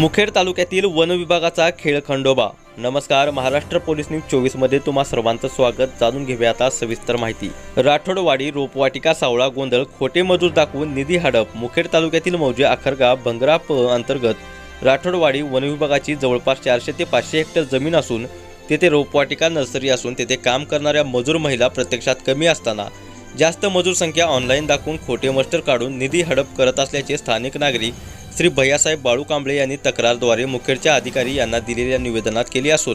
मुखेड तालुक्यातील वन विभागाचा खेळ खंडोबा. नमस्कार महाराष्ट्र पोलीस न्यूज चोवीसमध्ये तुम्हा सर्वांचं स्वागत. जाणून घेऊया आता सविस्तर माहिती. राठोडवाडी रोपवाटिका सावळा गोंधळ खोटे मजूर दाखवून निधी हडप. मुखेड तालुक्यातील मौजे आखरगा भंगरा प अंतर्गत राठोडवाडी वन विभागाची जवळपास चारशे ते पाचशे हेक्टर जमीन असून तेथे रोपवाटिका नर्सरी असून तेथे काम करणाऱ्या मजूर महिला प्रत्यक्षात कमी असताना जास्त मजूर संख्या ऑनलाईन दाखवून खोटे मस्टर काढून निधी हडप करत असल्याचे स्थानिक नागरिक श्री भैयासाहेब बाळू कांबळे यांनी तक्रारद्वारे मुखेडच्या अधिकारी यांना दिलेल्या निवेदनात केली असून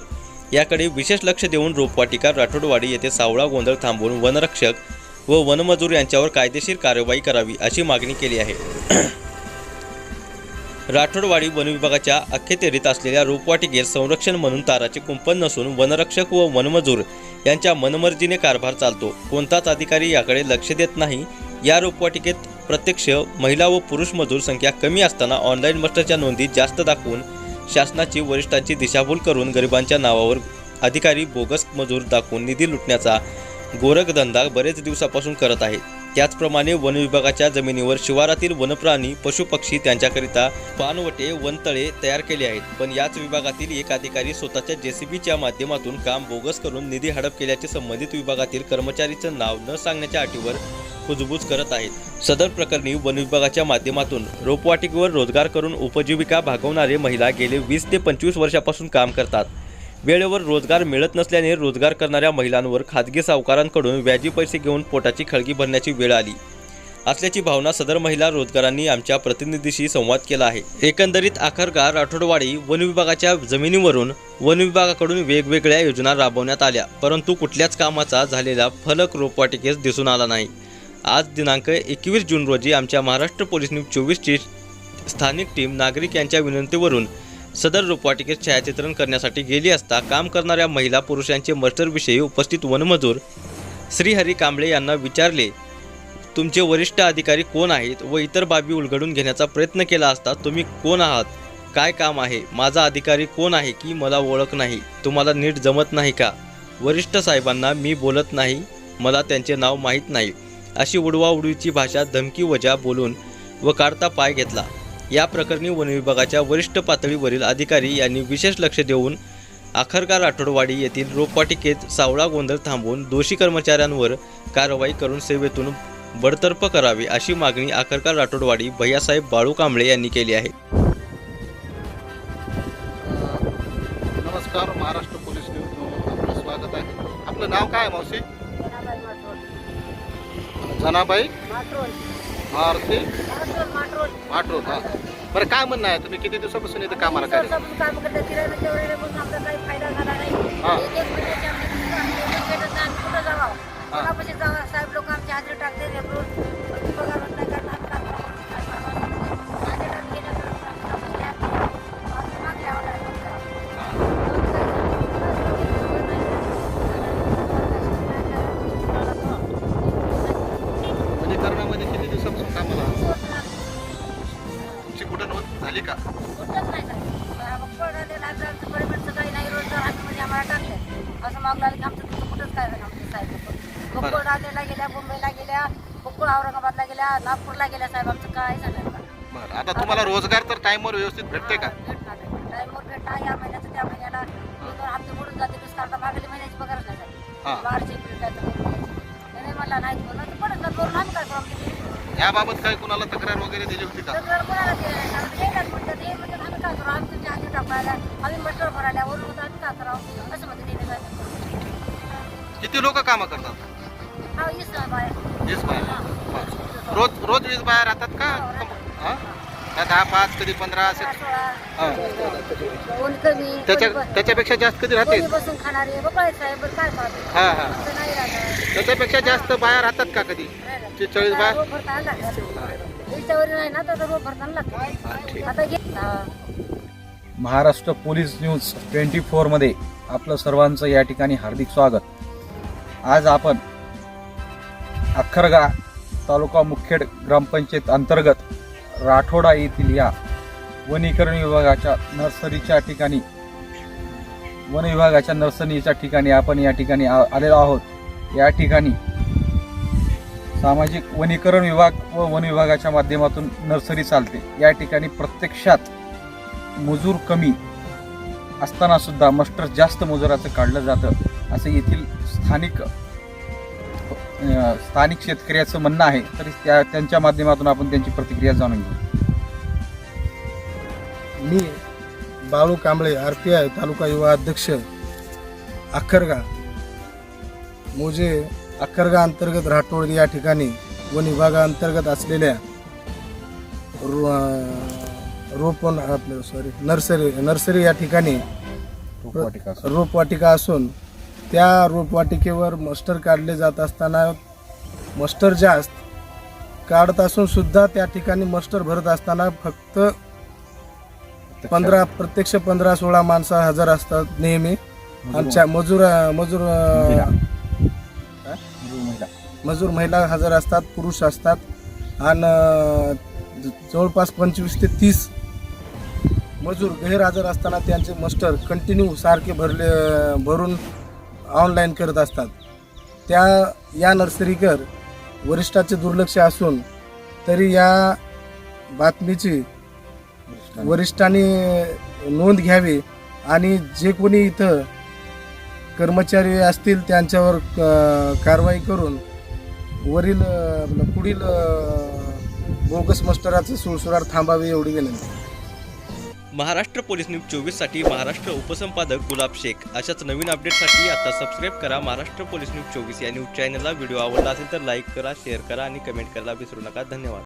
याकडे विशेष लक्ष देऊन रोपवाटिका राठोडवाडी येथे सावळा गोंधळ थांबवून वनरक्षक व वनमजूर यांच्यावर कायदेशीर कार्यवाही करावी अशी मागणी केली आहे. राठोडवाडी वनविभागाच्या अखेतेरीत असलेल्या रोपवाटिकेत संरक्षण म्हणून ताराचे कुंपण नसून वनरक्षक व वनमजूर यांच्या मनमर्जीने कारभार चालतो. कोणताच अधिकारी याकडे लक्ष देत नाही. या रोपवाटिकेत प्रत्यक्ष महिला व पुरुष मजूर संख्या कमी असताना ऑनलाईन मस्टरच्या नोंदी जास्त दाखवून शासनाची वरिष्ठांची दिशाभूल करून गरिबांच्या नावावर अधिकारी बोगस मजूर दाखवून निधी लुटण्याचा गोरखधंदा बरेच दिवसापासून करत आहे. त्याचप्रमाणे वन विभागाच्या जमिनीवर शिवारातील वनप्राणी पशुपक्षी त्यांच्याकरिता पानवटे वनतळे तयार केले आहेत. पण याच विभागातील एक अधिकारी स्वतःच्या जेसीबीच्या माध्यमातून काम बोगस करून निधी हडप केल्याचे संबंधित विभागातील कर्मचारीचं नाव न सांगण्याच्या अटीवर कुजबूज करत आहेत. सदर प्रकरणी वन विभागाच्या माध्यमातून रोपवाटिकेवर रोजगार करून उपजीविका भागवणारे महिला गेले वीस ते पंचवीस वर्षापासून काम करतात. वेळेवर रोजगार मिळत नसल्याने रोजगार करणाऱ्या महिलांवर खाजगी सावकारांकडून व्याजी पैसे घेऊन पोटाची खळगी भरण्याची वेळ आली. असल्याची भावना सदर महिला रोजगारांनी आमच्या प्रतिनिधीशी संवाद केला आहे. एकंदरीत आखरकार राठोडवाडी वन विभागाच्या जमिनीवरून वन विभागाकडून वेगवेगळ्या योजना राबवण्यात आल्या परंतु कुठल्याच कामाचा झालेला फलक रोपवाटिकेस दिसून आला नाही. आज दिनांक एकवीस जून रोजी आमच्या महाराष्ट्र पोलीस न्यूज चोवीसची स्थानिक टीम नागरिक यांच्या विनंतीवरून सदर रोपवाटिकेत छायाचित्रण करण्यासाठी गेली असता काम करणाऱ्या महिला पुरुषांचे मस्टरविषयी उपस्थित वनमजूर श्रीहरी कांबळे यांना विचारले तुमचे वरिष्ठ अधिकारी कोण आहेत व इतर बाबी उलगडून घेण्याचा प्रयत्न केला असता तुम्ही कोण आहात? काय काम आहे? माझा अधिकारी कोण आहे की मला ओळख नाही? तुम्हाला नीट जमत नाही का? वरिष्ठ साहेबांना मी बोलत नाही मला त्यांचे नाव माहीत नाही. अशी उडवाउडवीची भाषा धमकी वजा बोलून व काढता पाय घेतला. या प्रकरणी वन विभागाच्या वरिष्ठ पातळीवरील अधिकारी यांनी विशेष लक्ष देऊन आखरकार आठवडवाडी येथील रोपवाटिकेत सावळा गोंधळ थांबवून दोषी कर्मचाऱ्यांवर कारवाई करून सेवेतून बडतर्फ करावी अशी मागणी आखरकार राठोडवाडी भैयासाहेब बाळू कांबळे यांनी केली आहे. नमस्कार महाराष्ट्र पोलीस न्यूज आपलं स्वागत आहे. आपलं नाव काय आहे मावशी? जनाबाई मारुती माटरोल हा. बरं काय म्हणणं आहे? तुम्ही किती दिवसापासून इथं कामाला काय काम करतात किराणा तेवढे पण आपला झाली का कुठंच नाही आमचं सकाळी नाही रोज जर आम्ही म्हणजे आम्हाला टाकलं. असं मागलं आलं की आमचं कुठंच काय झालं आमचे साहेब. बरं. आलेला गेल्या मुंबईला गेल्या औरंगाबादला गेल्या नागपूरला गेल्या साहेब आमचं काय झालं. बरं आता तुम्हाला रोजगार तर टाईमवर व्यवस्थित भेटते का भेटणार नाही. टाईमवर भेटणार या महिन्याचं त्या महिन्याला दोन दोन हप्ते मोडून जाते महिन्याची पगारच नाही साहेब. हा. मार्च एप्रिल काय तर दोन महिन्याची. त्याने म्हणला नाही म्हणलं तर पडत नाही. करून आम्ही काय करू आमची याबाबत काही कुणाला तक्रार वगैरे दिली होती का? तक्रार कोणाला दिली नाही. कारण येतात म्हणतात, हे म्हणतात, आम्ही काय करू? आम्ही तुमच्या हाती टाकायला आम्ही मस्टर भरायला वरून आम्ही काय करावं? असं साहेब किती लोक कामं करतात? हा बाहेर बाया. बरं. रोज रोज वीस बाया राहतात का? हा का दहा पाच कधी पंधरा असे? सोळा. कोणी कमी त्याच्या त्याच्यापेक्षा जास्त कधी राहते? कोणी बसून खाणारे बघाय साहेब बरं काय खाते हा हा. असं नाही राहत त्याच्यापेक्षा जास्त बाया राहतात का कधी. ती चाळीस बाया? याच्यावर नाही ना तर आता हा. महाराष्ट्र पोलीस न्यूज ट्वेंटी फोरमध्ये आपलं सर्वांचं या ठिकाणी हार्दिक स्वागत. आज आपण अख्खरगा तालुका मुखेड ग्रामपंचायत अंतर्गत राठोडा येथील या वनीकरण विभागाच्या नर्सरीच्या ठिकाणी वन विभागाच्या नर्सरीच्या ठिकाणी आपण या ठिकाणी आ- आलेलो आहोत. या ठिकाणी सामाजिक वनीकरण विभाग व वन विभागाच्या माध्यमातून नर्सरी चालते. या ठिकाणी प्रत्यक्षात मजूर कमी असताना सुद्धा मस्टर जास्त मजुराचं काढलं जातं. असं येथील स्थानिक स्थानिक शेतकऱ्याचं म्हणणं आहे तरी त्या त्यांच्या माध्यमातून आपण त्यांची प्रतिक्रिया जाणून घेऊ मी Balu Kamble R P I तालुका युवा अध्यक्ष अक्करगा मोजे अक्करगा अंतर्गत राठोड या ठिकाणी वन विभागाअंतर्गत असलेल्या रो रोपण आपलं सॉरी नर्सरी नर्सरी या ठिकाणी. रोपवाटिका असून त्या रोपवाटिकेवर मस्टर काढले जात असताना मस्टर जास्त काढत असून सुद्धा त्या ठिकाणी मस्टर भरत असताना फक्त पंधरा प्रत्यक्ष पंधरा सोळा माणसं हजर असतात नेहमी. आमच्या मजूर मजूर मजूर महिला. हजर असतात पुरुष असतात. आणि जवळपास पंचवीस ते तीस मजूर गैरहजर असताना त्यांचे मस्टर कंटिन्यू सारखे भरले भरून ऑनलाईन करत असतात. त्या या नर्सरीकर वरिष्ठाचे दुर्लक्ष असून तरी या बातमीची वरिष्ठांनी नोंद घ्यावी आणि जे कोणी इथं कर्मचारी असतील त्यांच्यावर कारवाई करून वरील पुढील बोगस मस्टराचं सुळसुरार थांबावे एवढी विनंती. महाराष्ट्र पोलीस न्यूज चोवीससाठी महाराष्ट्र उपसंपादक गुलाब शेख. अशाच नवीन अपडेटसाठी आता सबस्क्राईब करा महाराष्ट्र पोलीस न्यूज चोवीस या न्यूज चॅनलला व्हिडिओ आवडला असेल तर लाईक करा शेअर करा आणि कमेंट करायला विसरू नका. धन्यवाद.